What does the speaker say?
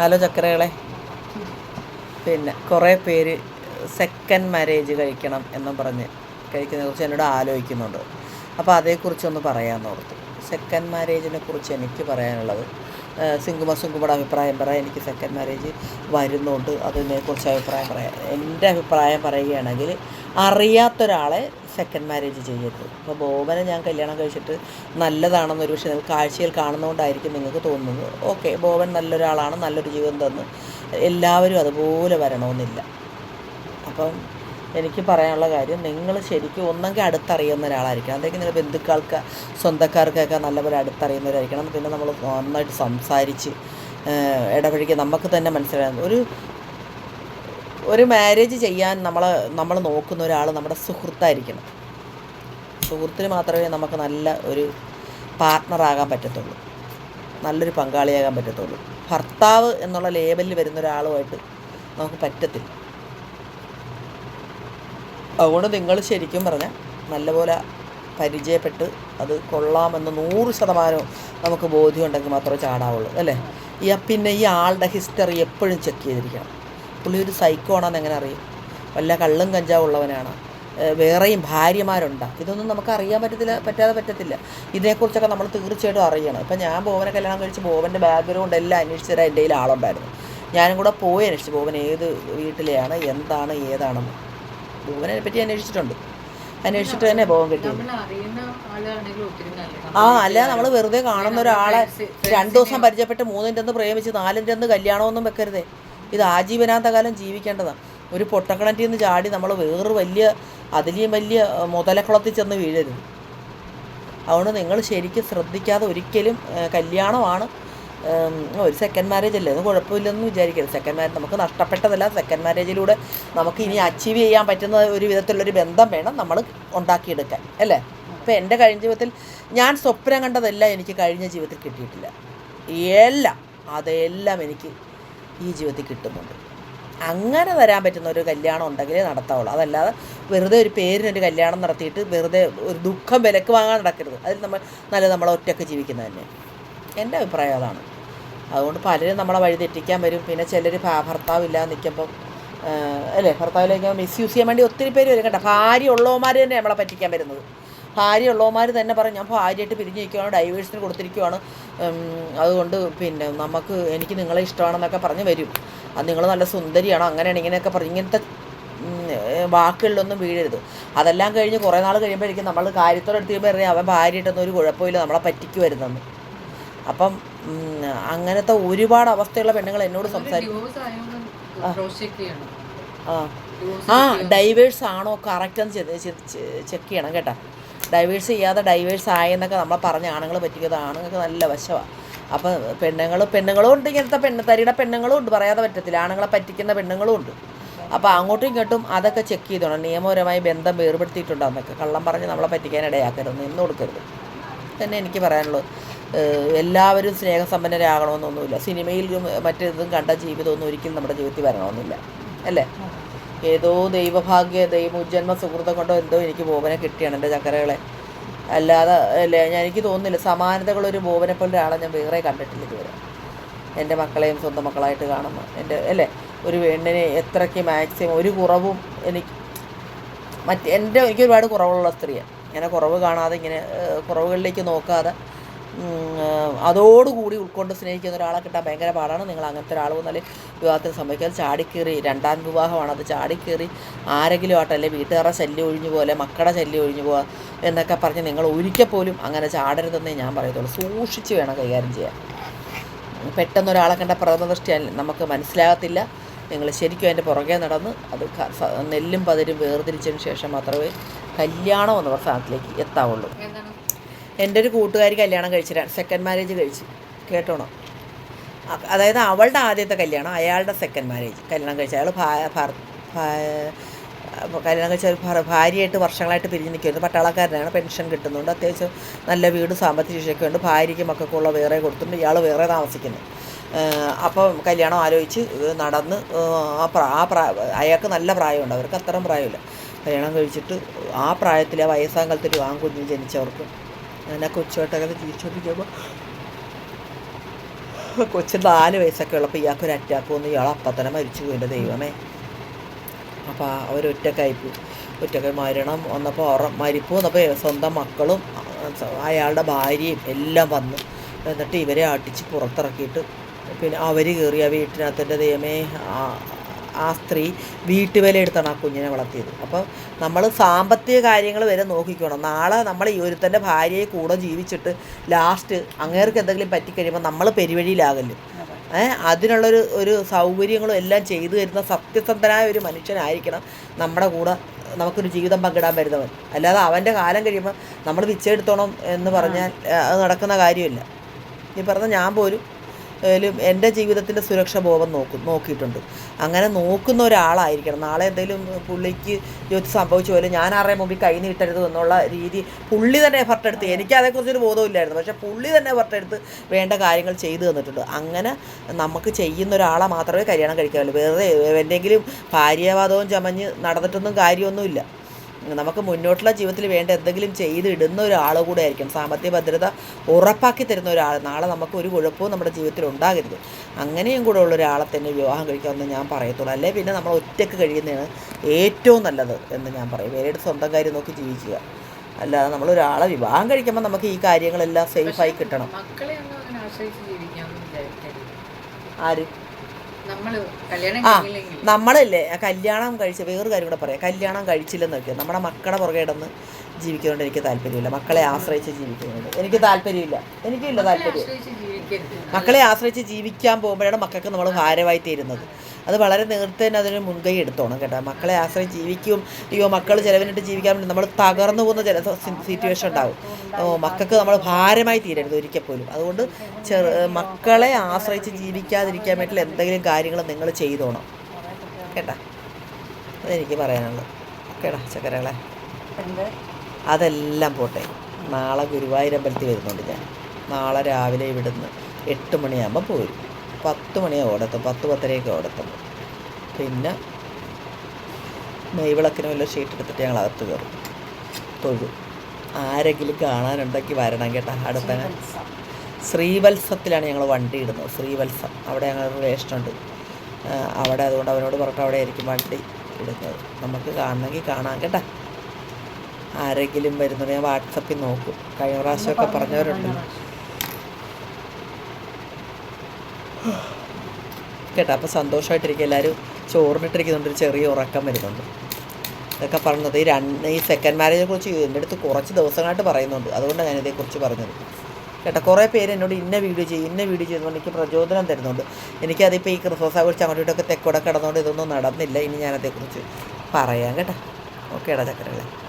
Hello ചക്കരകളെ. പിന്നെ കുറേ പേര് സെക്കൻഡ് മാരേജ് കഴിക്കണം എന്നും പറഞ്ഞ് കഴിക്കുന്നതിനെ കുറിച്ച് എന്നോട് ആലോചിക്കുന്നുണ്ട്. അപ്പോൾ അതേക്കുറിച്ചൊന്ന് പറയാമെന്ന് ഓർത്തു. സെക്കൻഡ് മാരേജിനെ കുറിച്ച് എനിക്ക് പറയാനുള്ളത്. സിംഗുമ സിങ്കുമയുടെ അഭിപ്രായം പറയാം. എനിക്ക് സെക്കൻഡ് മാരേജ് വരുന്നുണ്ട്. അതിനെക്കുറിച്ച് അഭിപ്രായം പറയാം. എന്റെ അഭിപ്രായം പറയുകയാണെങ്കിൽ അറിയാത്തൊരാളെ സെക്കൻഡ് മാരേജ് ചെയ്യരുത്. അപ്പോൾ ബോബനെ ഞാൻ കല്യാണം കഴിച്ചിട്ട് നല്ലതാണെന്ന് ഒരു പക്ഷേ നിങ്ങൾക്ക് കാഴ്ചയിൽ കാണുന്നതുകൊണ്ടായിരിക്കും നിങ്ങൾക്ക് തോന്നുന്നത്. ഓക്കെ ബോബൻ നല്ലൊരാളാണ് നല്ലൊരു ജീവിതം തന്നു. എല്ലാവരും അതുപോലെ വരണമെന്നില്ല. അപ്പം എനിക്ക് പറയാനുള്ള കാര്യം നിങ്ങൾ ശരിക്കും ഒന്നെങ്കിൽ അടുത്തറിയുന്ന ഒരാളായിരിക്കണം. അല്ലെങ്കിൽ നിങ്ങളുടെ ബന്ധുക്കൾക്ക് സ്വന്തക്കാർക്കൊക്കെ നല്ലപോലെ അടുത്തറിയുന്നവരായിരിക്കണം. പിന്നെ നമ്മൾ നന്നായിട്ട് സംസാരിച്ച് ഇടപഴകി നമുക്ക് തന്നെ മനസ്സിലാകും ഒരു ഒരു മാരേജ് ചെയ്യാൻ നമ്മൾ നമ്മൾ നോക്കുന്ന ഒരാൾ നമ്മുടെ സുഹൃത്തായിരിക്കണം. സുഹൃത്തിന് മാത്രമേ നമുക്ക് നല്ല ഒരു പാർട്ട്ണറാകാൻ പറ്റത്തുള്ളൂ. നല്ലൊരു പങ്കാളിയാകാൻ പറ്റത്തുള്ളൂ. ഭർത്താവ് എന്നുള്ള ലേബലിൽ വരുന്ന ഒരാളുമായിട്ട് നമുക്ക് പറ്റത്തില്ല. അതുകൊണ്ട് നിങ്ങൾ ശരിക്കും പറഞ്ഞാൽ നല്ലപോലെ പരിചയപ്പെട്ട് അത് കൊള്ളാമെന്ന് നൂറ് ശതമാനവും നമുക്ക് ബോധ്യമുണ്ടെങ്കിൽ മാത്രമേ ചാടാവുള്ളൂ അല്ലേ? ഈ പിന്നെ ഈ ആളുടെ ഹിസ്റ്ററി എപ്പോഴും ചെക്ക് ചെയ്തിരിക്കണം. പുള്ളി ഒരു സൈക്കോ ആണെന്ന് എങ്ങനെ അറിയും? വല്ല കള്ളും കഞ്ചാവും ഉള്ളവനാണ്. വേറെയും ഭാര്യമാരുണ്ടോ. ഇതൊന്നും നമുക്ക് അറിയാൻ പറ്റത്തില്ല പറ്റാതെ പറ്റത്തില്ല. ഇതിനെക്കുറിച്ചൊക്കെ നമ്മൾ തീർച്ചയായിട്ടും അറിയണം. ഇപ്പം ഞാൻ ബോവനെ കല്യാണം കഴിച്ച് ബോവന്റെ ബാക്ക്ഗ്രൗണ്ട് എല്ലാം അന്വേഷിച്ചതായി എന്റെ കയ്യിൽ ആളുണ്ടായിരുന്നു. ഞാനും കൂടെ പോയി അന്വേഷിച്ചു. ബോവൻ ഏത് വീട്ടിലെയാണ് എന്താണ് ഏതാണെന്ന്. ബോവനെ പറ്റി അന്വേഷിച്ചിട്ടുണ്ട് അന്വേഷിച്ചിട്ട് തന്നെ പോകാൻ കിട്ടിയത് നല്ലതാണ്. ആ അല്ല നമ്മൾ വെറുതെ കാണുന്ന ഒരാളെ രണ്ടു ദിവസം പരിചയപ്പെട്ട് മൂന്നിന്റെ ഒന്ന് പ്രേമിച്ച് നാലിന്റെ ഒന്ന് കല്യാണമൊന്നും വെക്കരുതേ. ഇത് ആജീവനാന്ത കാലം ജീവിക്കേണ്ടതാണ് ഒരു പൊട്ടക്കിണറ്റിൽ നിന്ന് ചാടി നമ്മൾ വേറൊരു വലിയ അതിലെയും വലിയ മുതലക്കുളത്തിൽ ചെന്ന് വീഴരുത്. അതുകൊണ്ട് നിങ്ങൾ ശരിക്കും ശ്രദ്ധിക്കാതെ ഒരിക്കലും കല്യാണമാണ് ഒരു സെക്കൻഡ് മാരേജ് അല്ലേ? അത് കുഴപ്പമില്ലെന്ന് വിചാരിക്കരുത്. സെക്കൻഡ് മാരേജ് നമുക്ക് നഷ്ടപ്പെട്ടതല്ല. സെക്കൻഡ് മാരേജിലൂടെ നമുക്ക് ഇനി അച്ചീവ് ചെയ്യാൻ പറ്റുന്ന ഒരു വിധത്തിലുള്ളൊരു ബന്ധം വേണം നമ്മൾ ഉണ്ടാക്കിയെടുക്കാൻ. അല്ലേ? അപ്പോൾ എന്റെ കഴിഞ്ഞ ജീവിതത്തിൽ ഞാൻ സ്വപ്നം കണ്ടതെല്ലാം എനിക്ക് കഴിഞ്ഞ ജീവിതത്തിൽ കിട്ടിയിട്ടില്ല. എല്ലാം അതെല്ലാം എനിക്ക് ഈ ജീവിതത്തിൽ കിട്ടുന്നുണ്ട്. അങ്ങനെ വരാൻ പറ്റുന്ന ഒരു കല്യാണം ഉണ്ടെങ്കിലേ നടത്താവുള്ളൂ. അതല്ലാതെ വെറുതെ ഒരു പേരിനൊരു കല്യാണം നടത്തിയിട്ട് വെറുതെ ഒരു ദുഃഖം വിലക്ക് വാങ്ങാൻ നടക്കരുത്. അതിൽ നമ്മൾ നല്ല നമ്മൾ ഒറ്റയ്ക്ക് ജീവിക്കുന്നത് തന്നെ എന്റെ അഭിപ്രായം അതാണ്. അതുകൊണ്ട് പലരും നമ്മളെ വഴി തെറ്റിക്കാൻ വരും. പിന്നെ ചിലർ ഭർത്താവില്ലാതെ നിൽക്കുമ്പം അല്ലേ? ഭർത്താവിലേക്ക് മിസ്യൂസ് ചെയ്യാൻ വേണ്ടി ഒത്തിരി പേര് വരും. കേട്ടോ ഭാര്യ ഉള്ളവന്മാർ തന്നെ നമ്മളെ പറ്റിക്കാൻ വരുന്നത്. ഭാര്യ ഉള്ളവന്മാർ തന്നെ പറയും ഞാൻ ഭാര്യയായിട്ട് പിരിഞ്ഞ് നിൽക്കുവാണ് ഡൈവേഴ്സിന് കൊടുത്തിരിക്കുവാണ്. അതുകൊണ്ട് പിന്നെ നമുക്ക് എനിക്ക് നിങ്ങളെ ഇഷ്ടമാണെന്നൊക്കെ പറഞ്ഞ് വരും. അത് നിങ്ങൾ നല്ല സുന്ദരിയാണ്? അങ്ങനെയാണ് ഇങ്ങനെയൊക്കെ പറഞ്ഞ് ഇങ്ങനത്തെ വാക്കുകളിലൊന്നും വീഴരുത്. അതെല്ലാം കഴിഞ്ഞ് കുറേ നാൾ കഴിയുമ്പോഴേക്കും നമ്മൾ കാര്യത്തോടെ എടുത്ത് കഴിയുമ്പോൾ അവൻ ഭാര്യയായിട്ടൊന്നും ഒരു കുഴപ്പമില്ല നമ്മളെ പറ്റിക്ക് വരുന്നെന്ന് അപ്പം അങ്ങനത്തെ ഒരുപാട് അവസ്ഥയുള്ള പെണ്ണുങ്ങൾ എന്നോട് സംസാരിക്കും ആ. ആ. ഡൈവേഴ്സ് ആണോ കറക്റ്റ് എന്ന് ചെക്ക് ചെയ്യണം കേട്ടോ. ഡൈവേഴ്സ് ചെയ്യാതെ ഡൈവേഴ്സ് ആയെന്നൊക്കെ നമ്മളെ പറഞ്ഞ ആണുങ്ങൾ പറ്റിയത് ആണുങ്ങൾക്ക് നല്ല വശമാണ് അപ്പം പെണ്ണുങ്ങൾ പെണ്ണുങ്ങളും ഉണ്ട് ഇങ്ങനത്തെ പെണ്ണ് തരിയുടെ പെണ്ണുങ്ങളും ഉണ്ട് പറയാതെ പറ്റത്തില്ല. ആണുങ്ങളെ പറ്റിക്കുന്ന പെണ്ണുങ്ങളും ഉണ്ട്. അപ്പോൾ അങ്ങോട്ടും ഇങ്ങോട്ടും അതൊക്കെ ചെക്ക് ചെയ്തോണം. നിയമപരമായി ബന്ധം വേർപെടുത്തിയിട്ടുണ്ടോ എന്നൊക്കെ. കള്ളം പറഞ്ഞ് നമ്മളെ പറ്റിക്കാൻ ഇടയാക്കരുത്. നിന്ന് കൊടുക്കരുത്. തന്നെ എനിക്ക് പറയാനുള്ളത്. എല്ലാവരും സ്നേഹസമ്പന്നരാകണമെന്നൊന്നുമില്ല. സിനിമയിലും മറ്റേതും കണ്ട ജീവിതമൊന്നും ഒരിക്കലും നമ്മുടെ ജീവിതത്തിൽ വരണമെന്നില്ല. അല്ലേ? ഏതോ ദൈവഭാഗ്യ ദൈവജന്മ സുഹൃത്തം കൊണ്ടോ എന്തോ എനിക്ക് ബോബനെ കിട്ടിയാണ് എന്റെ ചക്കരകളെ അല്ലാതെ അല്ലേ ഞാൻ എനിക്ക് തോന്നുന്നില്ല. സമാനതകളൊരു ബോബനെ പോലെ ഒരാളെ ഞാൻ വേറെ കണ്ടിട്ടില്ല ഇതുവരെ. എന്റെ മക്കളെയും സ്വന്തം മക്കളായിട്ട് കാണുന്നു എന്റെ അല്ലേ? ഒരു പെണ്ണിനെ എത്രയ്ക്ക് മാക്സിമം ഒരു കുറവും എനിക്ക് മറ്റ് എന്റെ എനിക്ക് ഒരുപാട് കുറവുള്ള സ്ത്രീയാണ്. ഇങ്ങനെ കുറവ് കാണാതെ ഇങ്ങനെ കുറവുകളിലേക്ക് നോക്കാതെ അതോടുകൂടി ഉൾക്കൊണ്ട് സ്നേഹിക്കുന്ന ഒരാളെ കിട്ടാൻ ഭയങ്കര പാടാണ്. നിങ്ങൾ അങ്ങനത്തെ ഒരാൾ വന്നാൽ വിവാഹത്തിന് സംഭവിക്കാതെ ചാടിക്കേറി രണ്ടാം വിവാഹമാണ്. അത് ചാടിക്കേറി ആരെങ്കിലും ആട്ടെ അല്ലെ വീട്ടുകാരുടെ ശല്യം ഒഴിഞ്ഞു പോലെ മക്കളുടെ ശല്യം ഒഴിഞ്ഞു പോവുക എന്നൊക്കെ പറഞ്ഞ് നിങ്ങൾ ഒരിക്കൽ പോലും അങ്ങനെ ചാടരുതെന്നേ ഞാൻ പറയത്തുള്ളൂ. സൂക്ഷിച്ച് വേണം കൈകാര്യം ചെയ്യാൻ. പെട്ടെന്ന് ഒരാളെ കണ്ട പ്രഥമദൃഷ്ടി നമുക്ക് മനസ്സിലാകത്തില്ല. നിങ്ങൾ ശരിക്കും അതിന്റെ പുറകെ നടന്ന് അത് നെല്ലും പതിരും വേർതിരിച്ചതിന് ശേഷം മാത്രമേ കല്യാണം എന്ന പ്രസ്ഥാനത്തിലേക്ക് എത്താവുള്ളൂ. എന്റെ ഒരു കൂട്ടുകാരി കല്യാണം കഴിച്ചിട്ടാണ് സെക്കൻഡ് മാരേജ് കഴിച്ച്. കേട്ടോണം? അതായത് അവളുടെ ആദ്യത്തെ കല്യാണം അയാളുടെ സെക്കൻഡ് മാരേജ് കല്യാണം കഴിച്ച. അയാൾ കല്യാണം കഴിച്ച ഒരു ഭാര്യയായിട്ട് വർഷങ്ങളായിട്ട് പിരിഞ്ഞ് നിൽക്കുന്നു. പട്ടാളക്കാരനാണ് പെൻഷൻ കിട്ടുന്നുണ്ട്. അത്യാവശ്യം നല്ല വീട് സാമ്പത്തിക ശേഷിയൊക്കെ ഉണ്ട്. ഭാര്യയ്ക്ക് മക്കൾക്കുള്ള വേറെ കൊടുത്തിട്ടുണ്ട്. ഇയാൾ വേറെ താമസിക്കുന്നു. അപ്പം കല്യാണം ആലോചിച്ച് നടന്ന് ആ പ്രാ ആ പ്രാ അയാൾക്ക് നല്ല പ്രായമുണ്ട്. അവർക്ക് അത്രയും പ്രായമില്ല. കല്യാണം കഴിച്ചിട്ട് ആ പ്രായത്തിലെ ആ വയസ്സാം കാലത്ത് ജനിച്ചവർക്ക് അങ്ങനെ കൊച്ചുമായിട്ടൊക്കെ തിരിച്ചോണ്ടിരിക്കുമ്പോൾ കൊച്ചിന് നാല് വയസ്സൊക്കെ ഉള്ളപ്പോൾ ഇയാൾക്ക് ഒരു അറ്റാക്ക് വന്നു. ഇയാൾ അപ്പം തന്നെ മരിച്ചു പോയി എന്റെ ദൈവമേ. അപ്പോൾ അവരൊറ്റക്കായിപ്പോയി ഒറ്റക്കായി മരണം വന്നപ്പോൾ അവർ മരിപ്പ് വന്നപ്പോൾ സ്വന്തം മക്കളും അയാളുടെ ഭാര്യയും എല്ലാം വന്നു. എന്നിട്ട് ഇവരെ അടിച്ച് പുറത്തിറക്കിയിട്ട് പിന്നെ അവർ കയറി ആ വീട്ടിനകത്തിന്റെ ദൈവമേ ആ സ്ത്രീ വീട്ടുവില എടുത്താണ് ആ കുഞ്ഞിനെ വളർത്തിയത്. അപ്പോൾ നമ്മൾ സാമ്പത്തിക കാര്യങ്ങൾ വരെ നോക്കിക്കണം. നാളെ നമ്മൾ ഈ ഒരുത്തന്റെ ഭാര്യയെ കൂടെ ജീവിച്ചിട്ട് ലാസ്റ്റ് അങ്ങേർക്ക് എന്തെങ്കിലും പറ്റിക്കഴിയുമ്പോൾ നമ്മൾ പെരുവഴിയിലാകല്ലോ ഏഹ് അതിനുള്ളൊരു ഒരു സൗകര്യങ്ങളും എല്ലാം ചെയ്തു തരുന്ന സത്യസന്ധനായ ഒരു മനുഷ്യനായിരിക്കണം നമ്മുടെ കൂടെ നമുക്കൊരു ജീവിതം പങ്കിടാൻ വരുന്നവൻ. അല്ലാതെ അവന്റെ കാലം കഴിയുമ്പോൾ നമ്മൾ പിച്ചെടുത്തോണം എന്ന് പറഞ്ഞാൽ അത് നടക്കുന്ന കാര്യമില്ല. ഈ പറഞ്ഞ ഞാൻ പോലും എന്റെ ജീവിതത്തിന്റെ സുരക്ഷ ബോധം നോക്കും നോക്കിയിട്ടുണ്ട്. അങ്ങനെ നോക്കുന്ന ഒരാളായിരിക്കണം. നാളെ എന്തെങ്കിലും പുള്ളിക്ക് ജോലി സംഭവിച്ചു പോലും ഞാൻ ആരുടെ മുമ്പിൽ കൈ നീട്ടരുത് എന്നുള്ള രീതി പുള്ളി തന്നെ എഫർട്ട് എടുത്ത് എനിക്ക് അതേക്കുറിച്ചൊരു ബോധമില്ലായിരുന്നു പക്ഷേ പുള്ളി തന്നെ എഫർട്ട് എടുത്ത് വേണ്ട കാര്യങ്ങൾ ചെയ്തു തന്നിട്ടുണ്ട്. അങ്ങനെ നമുക്ക് ചെയ്യുന്ന ഒരാളെ മാത്രമേ കല്യാണം കഴിക്കാവുള്ളൂ. വെറുതെ എന്തെങ്കിലും ഭാര്യവാദവും ചമഞ്ഞ് നടന്നിട്ടൊന്നും കാര്യമൊന്നുമില്ല. നമുക്ക് മുന്നോട്ടുള്ള ജീവിതത്തിൽ വേണ്ട എന്തെങ്കിലും ചെയ്തിടുന്ന ഒരാൾ കൂടെ ആയിരിക്കും സാമ്പത്തിക ഭദ്രത ഉറപ്പാക്കി തരുന്ന ഒരാൾ. നാളെ നമുക്ക് ഒരു കുഴപ്പവും നമ്മുടെ ജീവിതത്തിൽ ഉണ്ടാകരുത്. അങ്ങനെയും കൂടെ ഉള്ള ഒരാളെ തന്നെ വിവാഹം കഴിക്കാമെന്ന് ഞാൻ പറയത്തുള്ളൂ. അല്ലേ? പിന്നെ നമ്മൾ ഒറ്റയ്ക്ക് കഴിയുന്നതാണ് ഏറ്റവും നല്ലത് എന്ന് ഞാൻ പറയും. വേറെ സ്വന്തം കാര്യം നോക്കി ജീവിക്കുക. അല്ലാതെ നമ്മൾ ഒരാളെ വിവാഹം കഴിക്കുമ്പോൾ നമുക്ക് ഈ കാര്യങ്ങളെല്ലാം സേഫായി കിട്ടണം. ആര്? ആ നമ്മളല്ലേ കല്യാണം കഴിച്ച വേറൊരു കാര്യം കൂടെ പറയാം. കല്യാണം കഴിച്ചില്ലെന്ന് വെക്കുക നമ്മുടെ മക്കളെ പുറകെ ഇടന്ന് ജീവിക്കുന്നതുകൊണ്ട് എനിക്ക് താല്പര്യമില്ല. മക്കളെ ആശ്രയിച്ച് ജീവിക്കുന്നുണ്ട് എനിക്ക് താല്പര്യമില്ല. എനിക്കില്ല താല്പര്യം. മക്കളെ ആശ്രയിച്ച് ജീവിക്കാൻ പോകുമ്പോഴാണ് മക്കൾക്ക് നമ്മൾ ഭാരമായി തീരുന്നത് അത് വളരെ നേരത്തെ തന്നെ അതിന് മുൻകൈ എടുത്തോണം കേട്ടോ. മക്കളെ ആശ്രയിച്ച് ജീവിക്കും. അയ്യോ മക്കൾ ചിലവിനിട്ട് ജീവിക്കാൻ വേണ്ടി നമ്മൾ തകർന്നു പോകുന്ന ചില സിറ്റുവേഷൻ ഉണ്ടാവും. ഓ മക്കൾക്ക് നമ്മൾ ഭാരമായി തീരരുത് ഒരിക്കൽ പോലും. അതുകൊണ്ട് ചെറു മക്കളെ ആശ്രയിച്ച് ജീവിക്കാതിരിക്കാൻ വേണ്ടിയിട്ടുള്ള എന്തെങ്കിലും കാര്യങ്ങൾ നിങ്ങൾ ചെയ്തോണം. കേട്ടാ? അതെനിക്ക് പറയാനുള്ളത്. കേടാ ചക്കരകളെ? അതെല്ലാം പോട്ടെ. നാളെ ഗുരുവായൂരമ്പലത്തിൽ വരുന്നുണ്ട് ഞാൻ. നാളെ രാവിലെ ഇവിടുന്ന് എട്ട് മണിയാകുമ്പോൾ പോരും. പത്ത് മണിയാണ് ഓടത്തും. പത്ത് പത്തരയൊക്കെ ഓടത്തും. പിന്നെ നെയ്വിളക്കിന് വല്ല ഷീറ്റ് എടുത്തിട്ട് ഞങ്ങൾ അകത്ത് കയറും. തൊഴു. ആരെങ്കിലും കാണാനുണ്ടെങ്കിൽ വരണം കേട്ടോ അടുത്ത ശ്രീവത്സത്തിലാണ് ഞങ്ങൾ വണ്ടി ഇടുന്നത്. ശ്രീവത്സം. അവിടെ ഞങ്ങൾ റിലേഷനുണ്ട് ഉണ്ട്. അവിടെ അതുകൊണ്ട് അവനോട് പറഞ്ഞിട്ട് അവിടെ ആയിരിക്കും വണ്ടി ഇടുന്നത്. നമുക്ക് കാണണമെങ്കിൽ കാണാം കേട്ടോ. ആരെങ്കിലും വരുന്നത് ഞാൻ വാട്സപ്പിൽ നോക്കും. കഴിഞ്ഞ പ്രാവശ്യമൊക്കെ പറഞ്ഞവരുണ്ടല്ലോ. കേട്ടോ അപ്പോൾ സന്തോഷമായിട്ടിരിക്കും എല്ലാവരും ചോറിനിട്ടിരിക്കുന്നുണ്ട്. ഒരു ചെറിയ ഉറക്കം വരുന്നുണ്ട്. ഇതൊക്കെ പറഞ്ഞത് ഈ രണ്ട് ഈ സെക്കൻഡ് മാരേജിനെ കുറിച്ച് എന്റെ അടുത്ത് കുറച്ച് ദിവസങ്ങളായിട്ട് പറയുന്നുണ്ട്. അതുകൊണ്ടാണ് ഞാൻ ഇതേക്കുറിച്ച് പറഞ്ഞത്. കേട്ടോ കുറേ പേര് എന്നോട് ഇന്ന വീഡിയോ ചെയ്യും ഇന്ന വീഡിയോ ചെയ്യുന്നതുകൊണ്ട് എനിക്ക് പ്രചോദനം തരുന്നുണ്ട്. എനിക്കതിപ്പോൾ ഈ ക്രിസ്മസ് ആഘോഷിച്ച് അങ്ങോട്ടും ഇങ്ങോട്ടൊക്കെ തെക്കോടെ കിടന്നുകൊണ്ട് ഇതൊന്നും നടന്നില്ല. ഇനി ഞാനതേക്കുറിച്ച് പറയാം കേട്ടോ. ഓക്കേടാ ചക്കരകളെ.